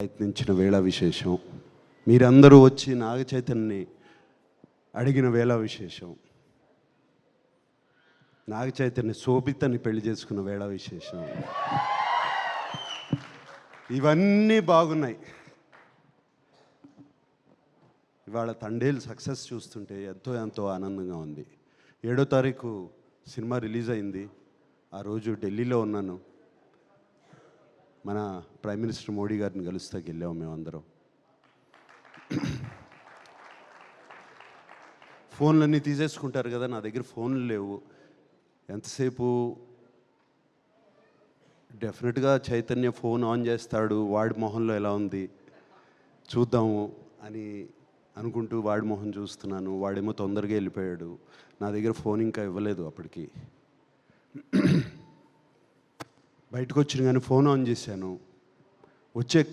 ప్రయత్నించిన వేళ విశేషం. మీరందరూ వచ్చి నాగ చైతన్యని అడిగిన వేళ విశేషం. నాగ చైతన్య శోభితని పెళ్ళి చేసుకున్న వేళ విశేషం. ఇవన్నీ బాగున్నాయి. ఇవాళ తండేలు సక్సెస్ చూస్తుంటే ఎంతో ఎంతో ఆనందంగా ఉంది. ఏడో తారీఖు సినిమా రిలీజ్ అయింది. ఆ రోజు ఢిల్లీలో ఉన్నాను. మన ప్రైమ్ మినిస్టర్ మోడీ గారిని కలుస్తాకి వెళ్ళాము మేమందరం. ఫోన్లన్నీ తీసేసుకుంటారు కదా నా దగ్గర ఫోన్లు లేవు. ఎంతసేపు? డెఫినెట్గా చైతన్య ఫోన్ ఆన్ చేస్తాడు వాడి మొహంలో ఎలా ఉంది చూద్దాము అని అనుకుంటూ వాడి మొహం చూస్తున్నాను. వాడేమో తొందరగా వెళ్ళిపోయాడు. నా దగ్గర ఫోన్ ఇంకా ఇవ్వలేదు అప్పటికి. బయటకు వచ్చిన కానీ ఫోన్ ఆన్ చేశాను. వచ్చే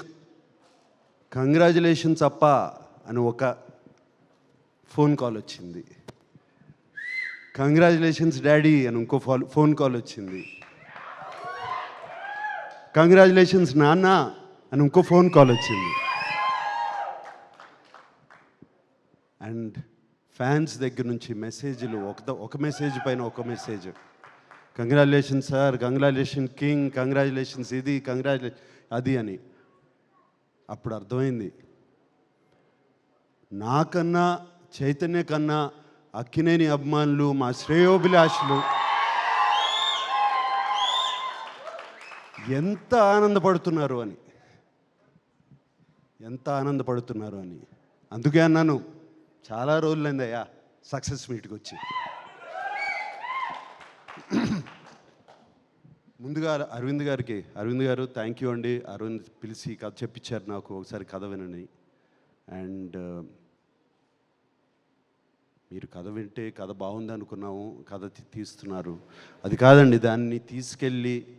కంగ్రాచులేషన్స్ అప్ప అని ఒక ఫోన్ కాల్ వచ్చింది. కంగ్రాచులేషన్స్ డాడీ అని ఇంకో ఫాల్ ఫోన్ కాల్ వచ్చింది. కంగ్రాచులేషన్స్ నాన్న అని ఇంకో ఫోన్ కాల్ వచ్చింది. అండ్ ఫ్యాన్స్ దగ్గర నుంచి మెసేజ్లు ఒక ఒక మెసేజ్ పైన ఒక message. Congratulation sir congratulation king congratulations ఇది. కంగ్రాచులేషన్ అది అని. అప్పుడు అర్థమైంది. నాకన్నా చైతన్య కన్నా అక్కినేని అభిమానులు మా శ్రేయోభిలాషులు ఎంత ఆనందపడుతున్నారు అని. ఎంత ఆనందపడుతున్నారు అని. అందుకే అన్నాను చాలా రోజులైందయ్యా సక్సెస్ మీట్కి వచ్చి ముందుగా అరవింద్ గారికి అరవింద్ గారు థ్యాంక్ యూ అండి. అరవింద్ పిలిచి కథ చెప్పించారు నాకు ఒకసారి కథ వినని అండ్ మీరు కథ వింటే కథ బాగుంది అనుకున్నాము కథ తీస్తున్నారు. అది కాదండి దాన్ని తీసుకెళ్ళి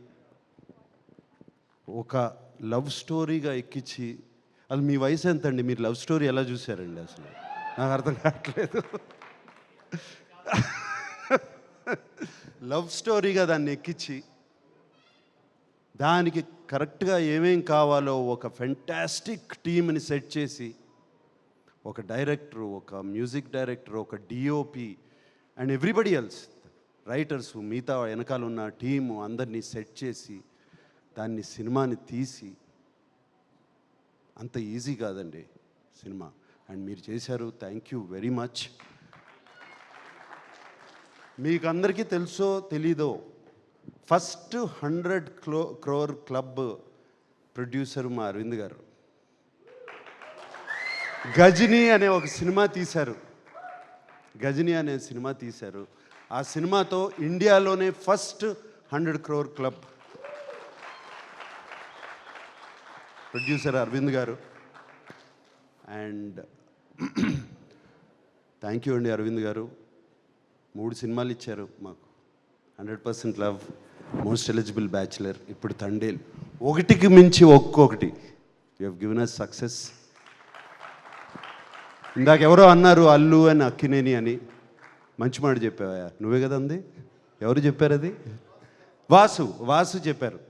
ఒక లవ్ స్టోరీగా ఎక్కించి అది మీ వయసు ఎంత అండి మీరు లవ్ స్టోరీ ఎలా చూశారండి అసలు? నాకు అర్థం కావట్లేదు. లవ్ స్టోరీగా దాన్ని ఎక్కించి దానికి కరెక్ట్గా ఏమేం కావాలో ఒక ఫెంటాస్టిక్ టీమ్ని సెట్ చేసి ఒక డైరెక్టర్ ఒక మ్యూజిక్ డైరెక్టర్ ఒక DOP and everybody else writers మిగతా వెనకాల ఉన్న టీము అందరినీ సెట్ చేసి దాన్ని సినిమాని తీసి అంత ఈజీ కాదండి సినిమా. అండ్ మీరు చేశారు థ్యాంక్ యూ వెరీ మచ్. మీకు అందరికీ తెలుసో తెలీదో ఫస్ట్ హండ్రెడ్ క్లో క్రోర్ క్లబ్ ప్రొడ్యూసర్ మా అరవింద్ గారు. గజని అనే ఒక సినిమా తీశారు. గజని అనే సినిమా తీశారు. ఆ సినిమాతో ఇండియాలోనే first hundred crore club producer Aravind garu. And thank you అండి అరవింద్ గారు. మూడు సినిమాలు ఇచ్చారు మాకు. Hundred percent love most eligible bachelor ఇప్పుడు తండేల్. ఒకటికి మించి ఒక్కొక్కటి. You have given us success ఇందాక ఎవరో అన్నారు అల్లు అని అక్కినేని అని. మంచి మాట చెప్పావా నువ్వే కదా అంది? ఎవరు చెప్పారు అది? వాసు వాసు చెప్పారు.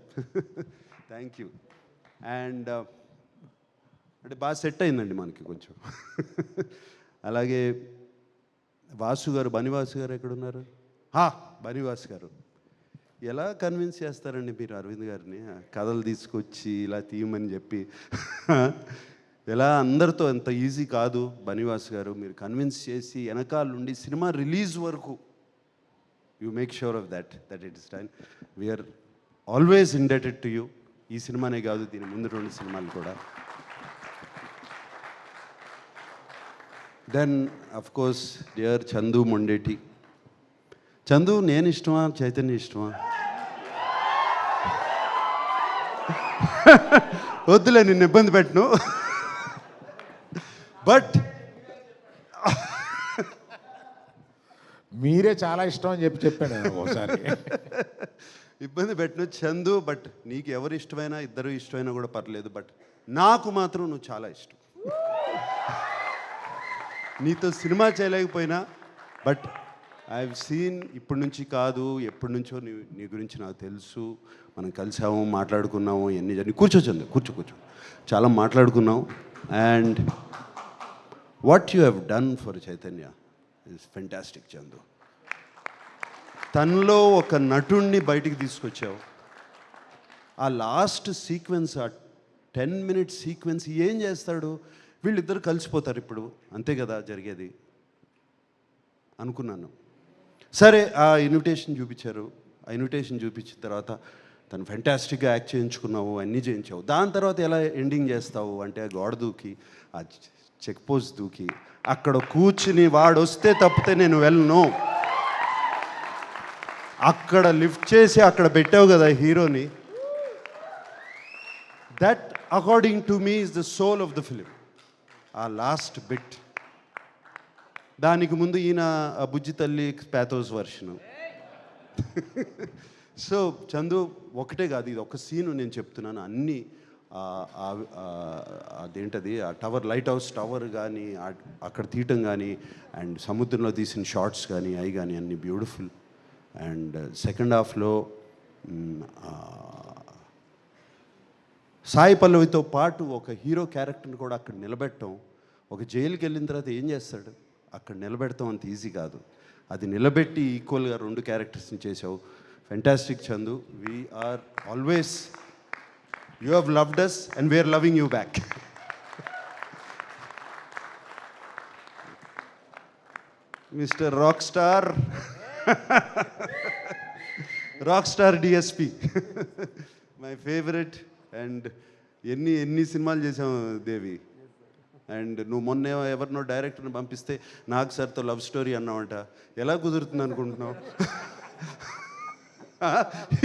థ్యాంక్ యూ అండ్ అంటే బాగా సెట్ అయిందండి మనకి కొంచెం. అలాగే వాసు గారు బనివాసు గారు ఎక్కడున్నారు? హా. బనివాసు గారు. ఎలా కన్విన్స్ చేస్తారండి మీరు అరవింద్ గారిని? కథలు తీసుకొచ్చి ఇలా తీయమని చెప్పి. ఎలా అందరితో అంత ఈజీ కాదు బనివాస్ గారు? మీరు కన్విన్స్ చేసి వెనకాల నుండి సినిమా రిలీజ్ వరకు. You make sure of that that it is time we're always indebted to you ఈ సినిమానే కాదు దీని ముందు రెండు సినిమాలు కూడా. Then of course dear Chandu Mondeti Chandu నేను ఇష్టమా? చైతన్య ఇష్టమా? వద్దులే నిన్ను ఇబ్బంది పెట్టను. బట్ మీరే చాలా ఇష్టం అని చెప్పి చెప్పాను నేను ఒకసారి. ఇబ్బంది పెట్టను చందు బట్ నీకు ఎవరు ఇష్టమైనా ఇద్దరు ఇష్టమైనా కూడా పర్లేదు బట్ నాకు మాత్రం నువ్వు చాలా ఇష్టం. నీతో సినిమా చేయలేకపోయినా బట్ ఐ సీన్ ఇప్పటి నుంచి కాదు ఎప్పటి నుంచో నీ నీ గురించి నాకు తెలుసు. మనం కలిసాము మాట్లాడుకున్నాము ఎన్ని జరిగి కూర్చోచండి కూర్చో కూర్చో. చాలా మాట్లాడుకున్నాం. And what you have done for Chaitanya is fantastic Chandu. తనలో ఒక నటుణ్ణి బయటికి తీసుకొచ్చావు. ఆ లాస్ట్ సీక్వెన్స్ ఆ టెన్ మినిట్స్ సీక్వెన్స్ ఏం చేస్తాడు? వీళ్ళిద్దరు కలిసిపోతారు ఇప్పుడు. అంతే కదా జరిగేది. అనుకున్నాను. సరే ఆ ఇన్విటేషన్ చూపించారు. ఆ ఇన్విటేషన్ చూపించిన తర్వాత తను ఫెంటాస్టిక్గా యాక్ట్ చేయించుకున్నావు అన్నీ చేయించావు. దాని తర్వాత ఎలా ఎండింగ్ చేస్తావు అంటే ఆ గోడ దూకి ఆ చెక్ పోస్ట్ దూకి అక్కడ కూర్చుని వాడు వస్తే తప్పితే నేను వెళ్ళను. అక్కడ లిఫ్ట్ చేసి అక్కడ పెట్టావు కదా హీరోని. That according to me is the soul of the film ఆ లాస్ట్ బిట్ దానికి ముందు ఈయన బుజ్జి తల్లి ప్యాథోస్ వర్షను సో చందు ఒకటే కాదు ఇది ఒక సీను నేను చెప్తున్నాను. అన్నీ ఆ- అదేంటది ఆ టవర్ లైట్ హౌస్ టవర్ కానీ అక్కడ తీయటం కానీ అండ్ సముద్రంలో తీసిన షార్ట్స్ కానీ అవి కానీ అన్నీ బ్యూటిఫుల్ అండ్ సెకండ్ హాఫ్లో సాయి పల్లవితో పాటు ఒక హీరో క్యారెక్టర్ని కూడా అక్కడ నిలబెట్టడం ఒక జైలుకి వెళ్ళిన తర్వాత ఏం చేస్తాడు? అక్కడ నిలబెడతాం అంత ఈజీ కాదు. అది నిలబెట్టి ఈక్వల్గా రెండు క్యారెక్టర్స్ని చేసావు. Fantastic Chandu we're always you have loved us and we're loving you back mister rock star rock star DSP my favourite and ఎన్ని ఎన్ని సినిమాలు చేసావు దేవి? అండ్ నువ్వు మొన్న ఎవరినో డైరెక్టర్ని పంపిస్తే నాకు సార్తో లవ్ స్టోరీ అన్నావంట. ఎలా కుదురుతుంది అనుకుంటున్నావు?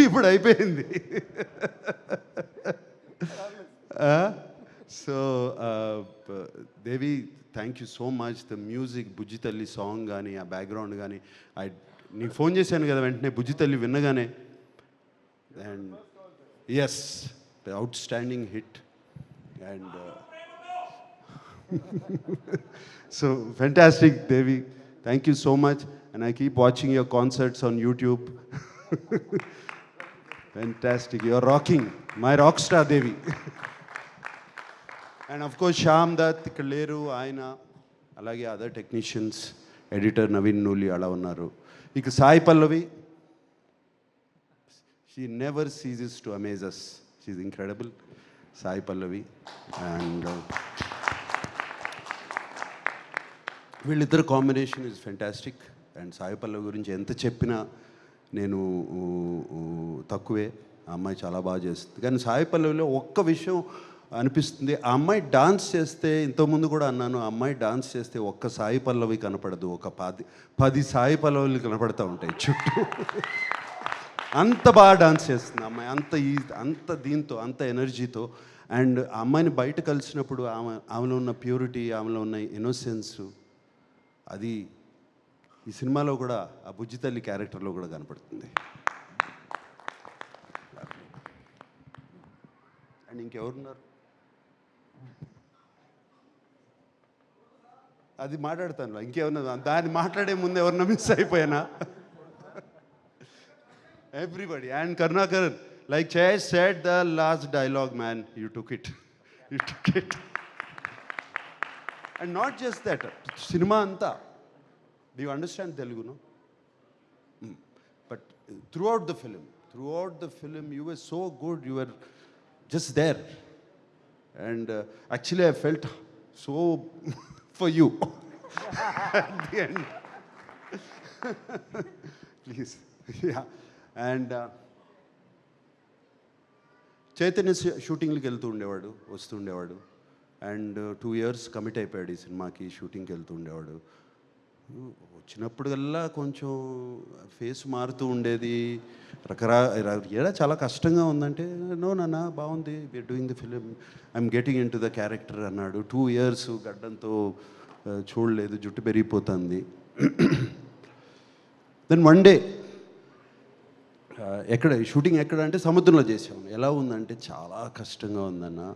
ఇప్పుడు అయిపోయింది. So Devi thank you so much the music Bujji Thalli song కానీ ఆ బ్యాక్గ్రౌండ్ కానీ ఐ నీకు ఫోన్ చేశాను కదా వెంటనే Bujji Thalli విన్నగానే and as the outstanding hit and so fantastic Devi thank you so much and I keep watching your concerts on YouTube fantastic your rocking my rock star Devi and of course Shyam Dutt ఇక్కడ లేరు ఆయన అలాగే other technicians editor Naveen Nooli అలా ఉన్నారు. ఇక Sai Pallavi she never ceases to amazes she incredible Sai Pallavi and వీళ్ళిద్దరు combination is fantastic and Sai Pallavi గురించి ఎంత చెప్పినా నేను తక్కువే. ఆ అమ్మాయి చాలా బాగా చేస్తుంది. కానీ సాయి పల్లవిలో ఒక్క విషయం అనిపిస్తుంది. ఆ అమ్మాయి డాన్స్ చేస్తే ఇంతకుముందు కూడా అన్నాను ఆ అమ్మాయి డాన్స్ చేస్తే ఒక్క సాయి పల్లవి కనపడదు. ఒక పది పది సాయి పల్లవులు కనపడతా ఉంటాయి చుట్టూ. అంత బాగా డాన్స్ చేస్తుంది అమ్మాయి. అంత ఈ అంత దీంతో అంత ఎనర్జీతో. అండ్ ఆ అమ్మాయిని బయట కలిసినప్పుడు ఆమె ఆమెలో ఉన్న ప్యూరిటీ ఆమెలో ఉన్న ఇన్నోసెన్స్ అది ఈ సినిమాలో కూడా ఆ బుజ్జి తల్లి క్యారెక్టర్లో కూడా కనపడుతుంది. అండ్ ఇంకెవరున్నారు? అది మాట్లాడతాను. ఇంకేమన్నా దాన్ని మాట్లాడే ముందు ఎవరన్నా మిస్ అయిపోయానా? Everybody. And Karnakaran, like Jay said, the last dialogue, man, you took it. you took it. and not just that, cinema anta. Do you understand Telugu, no? Mm. But throughout the film, throughout the film, you were so good, you were just there. And uh, actually, I felt so for you at the end. Please. Yeah. And uh, Chaitanya షూటింగ్కి వెళ్తూ ఉండేవాడు వస్తూ ఉండేవాడు. And two years commit అయిపోయాడు ఈ సినిమాకి షూటింగ్కి వెళ్తూ ఉండేవాడు. వచ్చినప్పుడల్లా కొంచెం ఫేస్ మారుతూ ఉండేది. రకరా ఏడా చాలా కష్టంగా ఉందంటే నో నాన్న బాగుంది. We're doing the film I'm getting into the character అన్నాడు. టూ ఇయర్స్ గడ్డంతో uh, చూడలేదు జుట్టు పెరిగిపోతుంది. దెన్ వన్ డే ఎక్కడ షూటింగ్ ఎక్కడ అంటే సముద్రంలో చేసాం ఎలా ఉందంటే చాలా కష్టంగా ఉందన్న.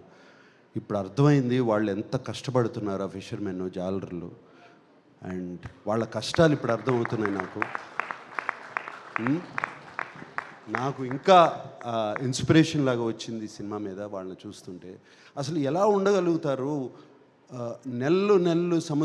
ఇప్పుడు అర్థమైంది వాళ్ళు ఎంత కష్టపడుతున్నారు ఆ ఫిషర్మెన్ జాలర్లు. అండ్ వాళ్ళ కష్టాలు ఇప్పుడు అర్థమవుతున్నాయి నాకు. నాకు ఇంకా ఇన్స్పిరేషన్ లాగా వచ్చింది సినిమా మీద వాళ్ళని చూస్తుంటే. అసలు ఎలా ఉండగలుగుతారు? నెల్లు నెల్లు నెలలు సముద్ర